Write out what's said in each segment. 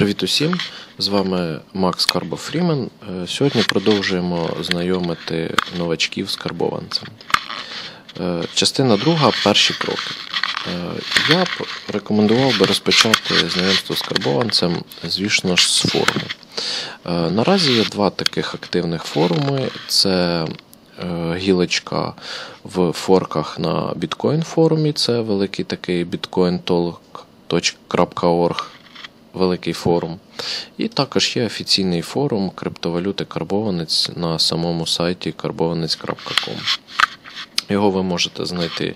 Привіт усім! З вами Макс Карбо Фрімен. Е, Сьогодні продовжуємо знайомити новачків з карбованцем. Частина друга перші кроки. Е, Я б рекомендував би розпочати знайомство з карбованцем, звісно ж, з форуму. Е, Наразі є два таких активних форуми: це гілочка в форках на біткоін форумі, це великий такий bitcointalk.org великий форум. І також є офіційний форум криптовалюти Карбованець на самому сайті карбованець.com. Його ви можете знайти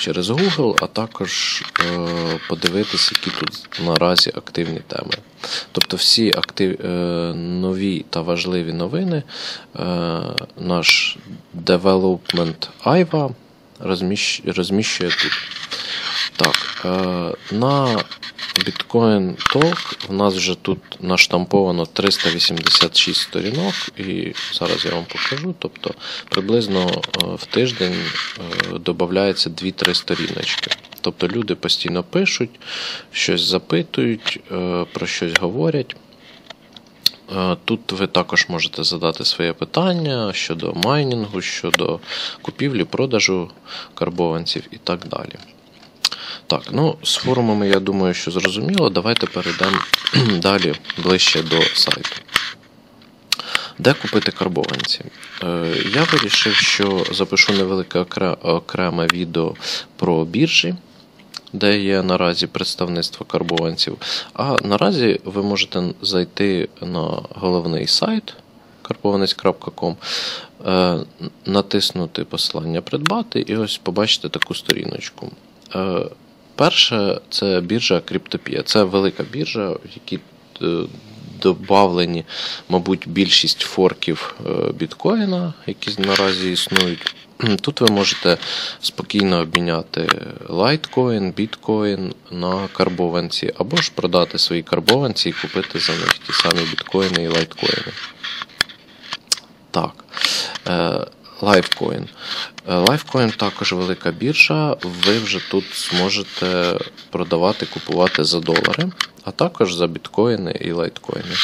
через Google, а також е, подивитись, які тут наразі активні теми. Тобто всі актив, е, нові та важливі новини е, наш Development розміщ, розміщує тут. Так, е, на Bitcoin Talk в нас вже тут наштамповано 386 сторінок, і зараз я вам покажу. Тобто приблизно е, в тиждень е, додається 2-3 сторіночки. Тобто люди постійно пишуть, щось запитують, е, про щось говорять. Тут ви також можете задати своє питання щодо майнінгу, щодо купівлі, продажу карбованців і так далі. Так, ну з форумами я думаю, що зрозуміло. Давайте перейдемо далі ближче до сайту. Де купити карбованці? Е, Я вирішив, що запишу невелике окреме відео про біржі, де є наразі представництво карбованців. А наразі ви можете зайти на головний сайт карбованець.com, е, натиснути посилання придбати і ось побачите таку сторіночку. Е, Перше це біржа Криптопія. Це велика біржа, в якій е, добавлені, мабуть, більшість форків е, біткоїна, які наразі існують. Тут ви можете спокійно обміняти лайткоін, біткоін на карбованці, або ж продати свої карбованці і купити за них ті самі біткоїни і лайткоїни. Так. Е, Lifecoin. Е, Lifecoin також велика біржа. Ви вже тут зможете продавати, купувати за долари, а також за біткоїни і лайткоїни.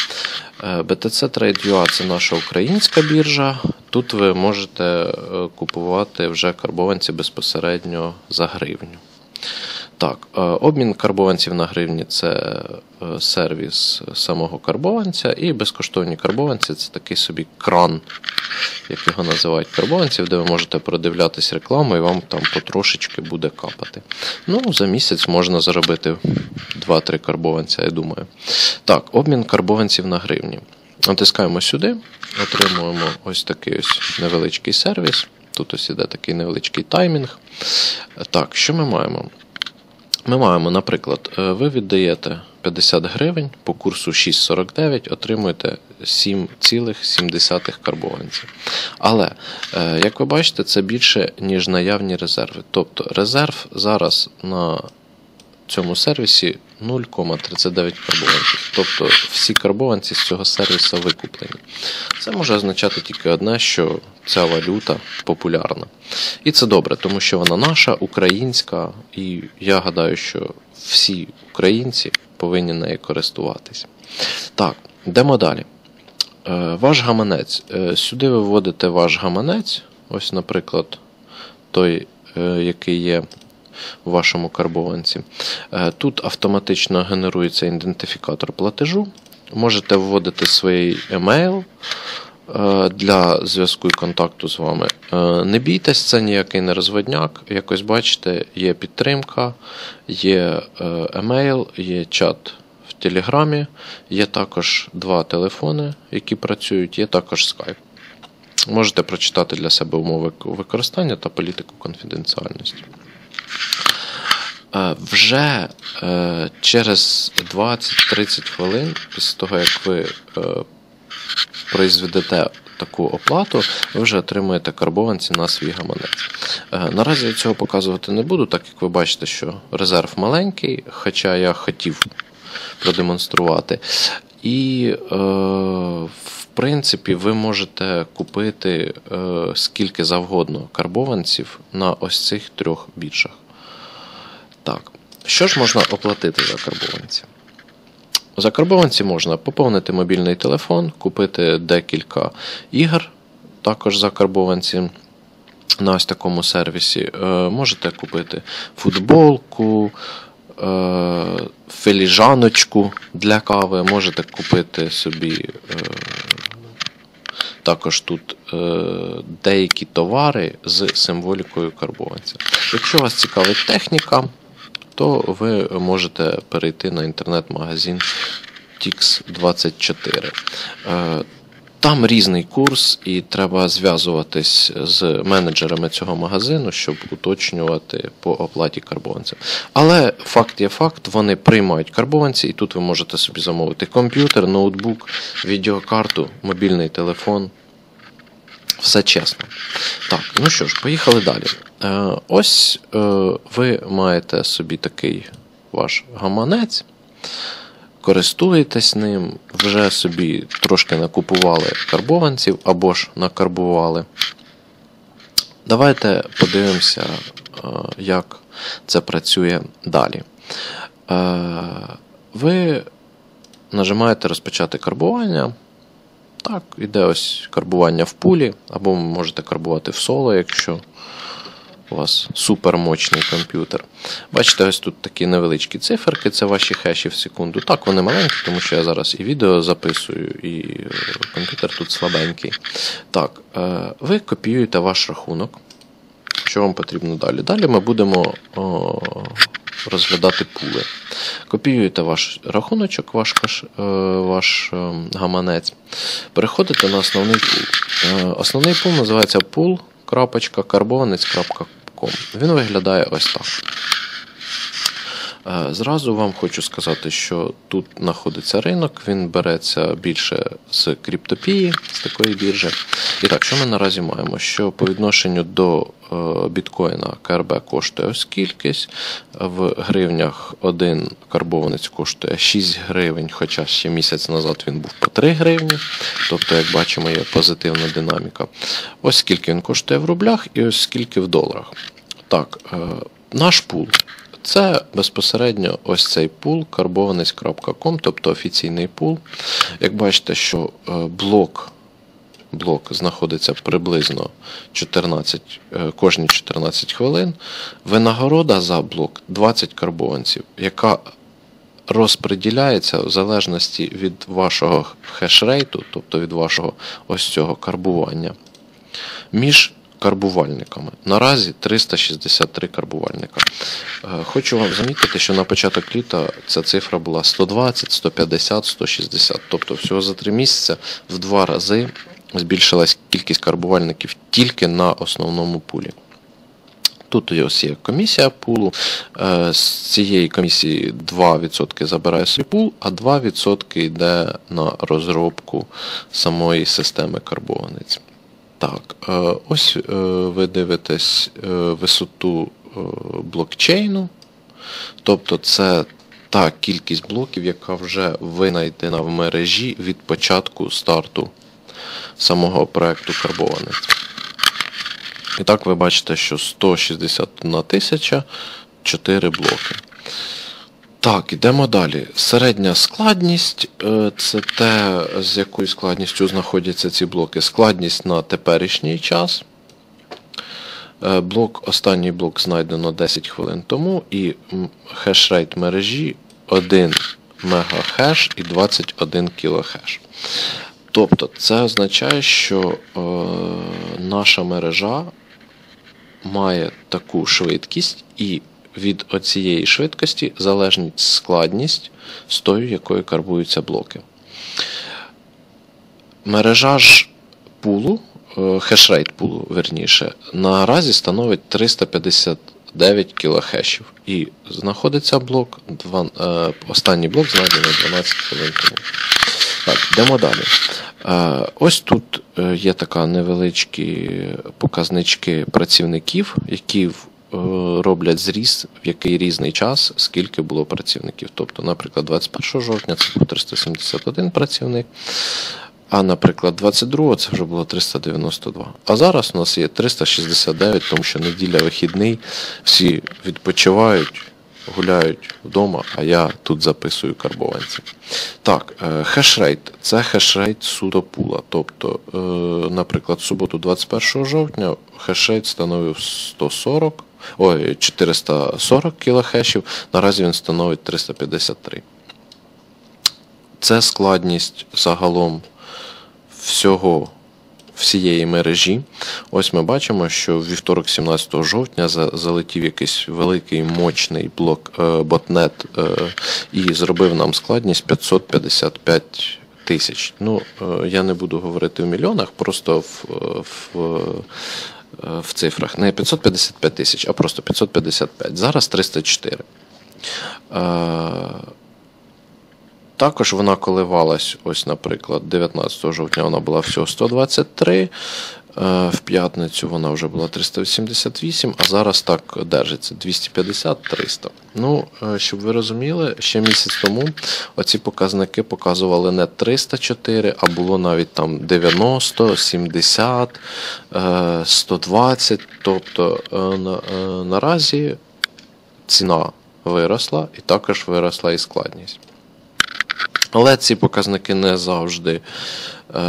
Е, BTC Trade.ua це наша українська біржа. Тут ви можете е, купувати вже карбованці безпосередньо за гривню. Так, е, обмін карбованців на гривні це е, сервіс самого карбованця, і безкоштовні карбованці це такий собі кран, як його називають карбованців, де ви можете продивлятись рекламу і вам там потрошечки буде капати. Ну, за місяць можна заробити 2-3 карбованця, я думаю. Так, обмін карбованців на гривні. Натискаємо сюди, отримуємо ось такий ось невеличкий сервіс. Тут ось іде такий невеличкий таймінг. Так, що ми маємо? Ми маємо, наприклад, е, ви віддаєте 50 гривень по курсу 6,49, отримуєте 7,7 карбованців. Але, е, як ви бачите, це більше, ніж наявні резерви. Тобто резерв зараз на цьому сервісі 0,39 карбованців. Тобто всі карбованці з цього сервісу викуплені. Це може означати тільки одне, що ця валюта популярна. І це добре, тому що вона наша, українська, і я гадаю, що всі українці повинні нею користуватись. Так, йдемо далі. Е, Ваш гаманець. Е, Сюди ви вводите ваш гаманець. Ось, наприклад, той, е, який є у вашому карбованці. Е, Тут автоматично генерується ідентифікатор платежу. Можете вводити свій емейл е, для зв'язку і контакту з вами. Е, Не бійтесь, це ніякий не розводняк. Якось бачите, є підтримка, є емейл, є чат в Телеграмі, є також два телефони, які працюють, є також скайп. Можете прочитати для себе умови використання та політику конфіденціальності. Е, Вже е, через 20-30 хвилин, після того, як ви е, произведете таку оплату, ви вже отримуєте карбованці на свій гаманець. Наразі я цього показувати не буду, так як ви бачите, що резерв маленький, хоча я хотів продемонструвати. І, в принципі, ви можете купити скільки завгодно карбованців на ось цих трьох біржах. Так, що ж можна оплатити за карбованці? За карбованці можна поповнити мобільний телефон, купити декілька ігр, також за карбованці. На ось такому сервісі е, можете купити футболку, е, філіжаночку для кави, можете купити собі е, також тут е, деякі товари з символікою карбованця. Якщо вас цікавить техніка, то ви можете перейти на інтернет-магазин TIX24. Е, там різний курс, і треба зв'язуватись з менеджерами цього магазину, щоб уточнювати по оплаті карбованців. Але факт є факт, вони приймають карбованці, і тут ви можете собі замовити комп'ютер, ноутбук, відеокарту, мобільний телефон. Все чесно. Так, ну що ж, поїхали далі. Е, Ось е, ви маєте собі такий ваш гаманець користуєтесь ним, вже собі трошки накупували карбованців або ж накарбували. Давайте подивимося, е, як це працює далі. Е, ви нажимаєте розпочати карбування. Так, іде ось карбування в пулі, або можете карбувати в соло, якщо у вас супермощний комп'ютер. Бачите, ось тут такі невеличкі циферки, це ваші хеші в секунду. Так, вони маленькі, тому що я зараз і відео записую, і е, комп'ютер тут слабенький. Так, е, ви копіюєте ваш рахунок. Що вам потрібно далі? Далі ми будемо о, розглядати пули. Копіюєте ваш рахуночок, ваш е, ваш гаманець. Переходите на основний пул. Основний пул називається pool.карбованець.com він виглядає ось так. Е, зразу вам хочу сказати, що тут знаходиться ринок, він береться більше з криптопії, з такої біржі. І так, що ми наразі маємо? Що по відношенню до е, біткоїна КРБ коштує ось кількість, в гривнях один карбованець коштує 6 гривень, хоча ще місяць назад він був по 3 гривні. Тобто, як бачимо, є позитивна динаміка. Ось скільки він коштує в рублях і ось скільки в доларах. Так, е, наш пул. Це безпосередньо ось цей пул карбованець.com, тобто офіційний пул. Як бачите, що е, блок блок знаходиться приблизно 14, е, кожні 14 хвилин. Винагорода за блок 20 карбованців, яка розподіляється в залежності від вашого хешрейту, тобто від вашого ось цього карбування, між карбувальниками. Наразі 363 карбувальника. Е, хочу вам замітити, що на початок літа ця цифра була 120, 150, 160. Тобто всього за три місяці в два рази збільшилась кількість карбувальників тільки на основному пулі. Тут ось є комісія пулу. Е, з цієї комісії 2% забирає свій пул, а 2% йде на розробку самої системи карбованиць. Так, е, ось е, ви дивитесь висоту блокчейну. Тобто це та кількість блоків, яка вже винайдена в мережі від початку старту самого проекту карбованець. І так ви бачите, що 161 тисяча 4 блоки. Так, йдемо далі. Середня складність е, це те, з якою складністю знаходяться ці блоки. Складність на теперішній час. Е, блок, Останній блок знайдено 10 хвилин тому, і хешрейт мережі 1 мегахеш і 21 кілохеш. Тобто, це означає, що е, наша мережа має таку швидкість і від оцієї швидкості залежить складність з тою, якою карбуються блоки. Мережа ж пулу, е, хешрейт пулу, верніше, наразі становить 359 кілохешів. І знаходиться блок, два, е, останній блок знайдений 12 хвилин тому. Так, йдемо далі. Е, ось тут є така невеличкі показнички працівників, які Е, роблять зріз, в який різний час, скільки було працівників. Тобто, наприклад, 21 жовтня це був 371 працівник. А, наприклад, 22 це вже було 392. А зараз у нас є 369, тому що неділя вихідний, всі відпочивають гуляють вдома, а я тут записую карбованці. Так, е, хешрейт це хешрейт судопула. Тобто, е, наприклад, суботу 21 жовтня хешрейт становив 140, ой, 440 кілохешів, наразі він становить 353. Це складність загалом всього всієї мережі. Ось ми бачимо, що в вівторок, 17 жовтня, залетів якийсь великий мощний блок е, ботнет е, і зробив нам складність 555 тисяч. Ну, е, я не буду говорити в мільйонах, просто в, в, в цифрах. Не 555 тисяч, а просто 555. Зараз 304. Також вона коливалась, ось, наприклад, 19 жовтня вона була всього 123, е, в п'ятницю вона вже була 388, а зараз так держиться 250-300. Ну, е, щоб ви розуміли, ще місяць тому оці показники показували не 304, а було навіть там 90, 70, 120. Тобто е, наразі ціна виросла і також виросла і складність. Але ці показники не завжди е,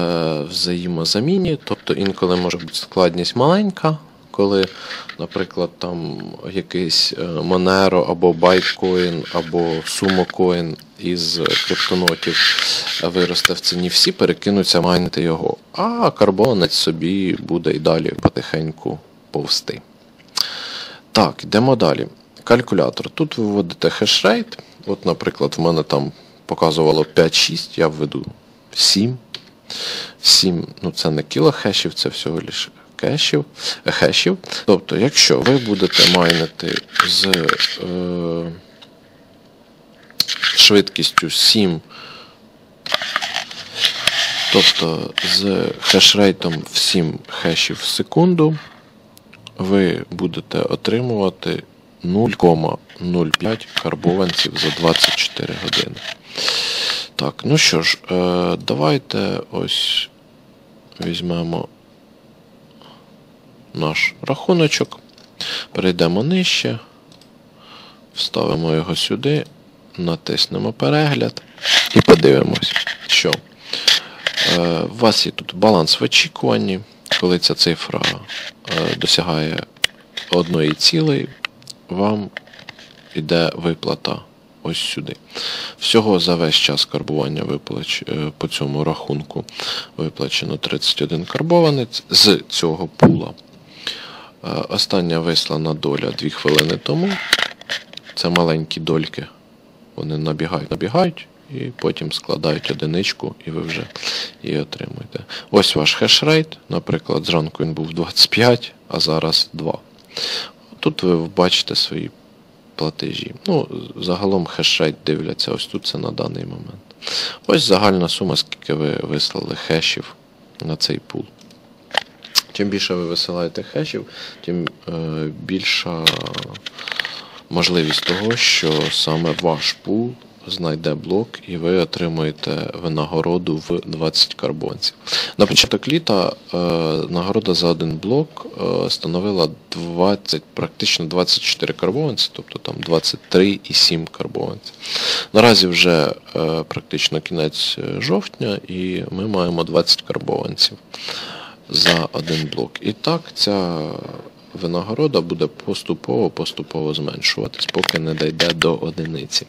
взаємозамінні, тобто інколи може бути складність маленька, коли, наприклад, там якийсь е, Monero або Bytecoin, або SumoCoin із криптонотів виросте в ціні, всі перекинуться майнити його, а карбонець собі буде і далі потихеньку повсти. Так, йдемо далі. Калькулятор. Тут ви вводите хешрейт. От, наприклад, в мене там показувало 5-6, я введу 7. 7, ну це не кілохешів, це всього лише кешів, хешів. Тобто, якщо ви будете майнити з е, швидкістю 7, тобто з хешрейтом в 7 хешів в секунду, ви будете отримувати 0,05 карбованців за 24 години. Так, ну що ж, е, давайте ось візьмемо наш рахуночок, перейдемо нижче, вставимо його сюди, натиснемо перегляд і подивимось, що е, у вас є тут баланс в очікуванні, коли ця цифра е, досягає одної цілої, вам йде виплата ось сюди. Всього за весь час карбування виплач... Е, по цьому рахунку виплачено 31 карбованець з цього пула. Е, остання вислана доля 2 хвилини тому. Це маленькі дольки. Вони набігають, набігають і потім складають одиничку, і ви вже її отримуєте. Ось ваш хешрейт. Наприклад, зранку він був 25, а зараз 2. Тут ви бачите свої платежі. Ну, Загалом хешрейт дивляться, ось тут це на даний момент. Ось загальна сума, скільки ви вислали хешів на цей пул. Чим більше ви висилаєте хешів, тим е, більша можливість того, що саме ваш пул знайде блок, і ви отримуєте винагороду в 20 карбонців. На початок літа е, нагорода за один блок е, становила 20, практично 24 карбованці, тобто там 23,7 карбованців. Наразі вже е, практично кінець жовтня, і ми маємо 20 карбованців за один блок. І так, ця винагорода буде поступово-поступово зменшуватись, поки не дійде до одиниці.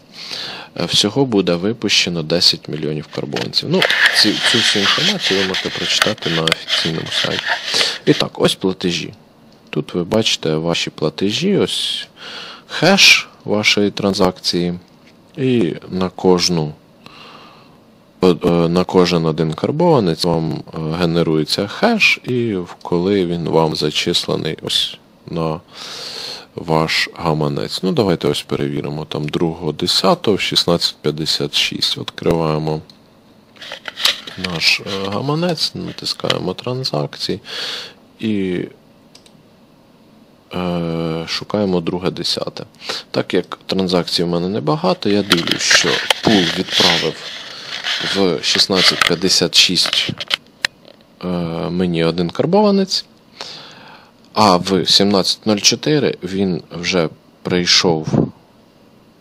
Е, всього буде випущено 10 мільйонів карбонців. Ну, ці, Цю всю інформацію ви можете прочитати на офіційному сайті. І так, ось платежі. Тут ви бачите ваші платежі, ось хеш вашої транзакції. І на кожну на кожен один карбованець вам е, генерується хеш, і коли він вам зачислений ось на ваш гаманець. Ну, давайте ось перевіримо. Там 2.10 1656. Відкриваємо наш е, гаманець, натискаємо транзакції і е, шукаємо друге десяте. Так як транзакцій в мене небагато, я дивлюсь, що пул відправив в 1656 е, мені один карбованець. А в 17.04 він вже прийшов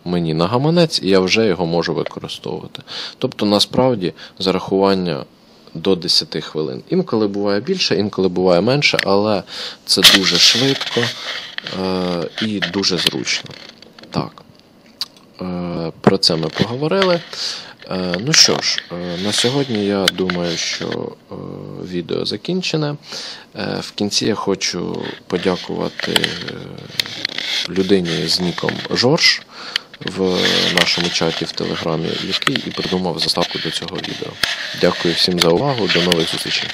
мені на гаманець, і я вже його можу використовувати. Тобто, насправді, зарахування до 10 хвилин. Інколи буває більше, інколи буває менше, але це дуже швидко е- і дуже зручно. Так. Про це ми поговорили. Е, Ну що ж, е, на сьогодні я думаю, що е, відео закінчене. В кінці я хочу подякувати людині з ніком Жорж в нашому чаті в Телеграмі, який і придумав заставку до цього відео. Дякую всім за увагу. До нових зустрічей.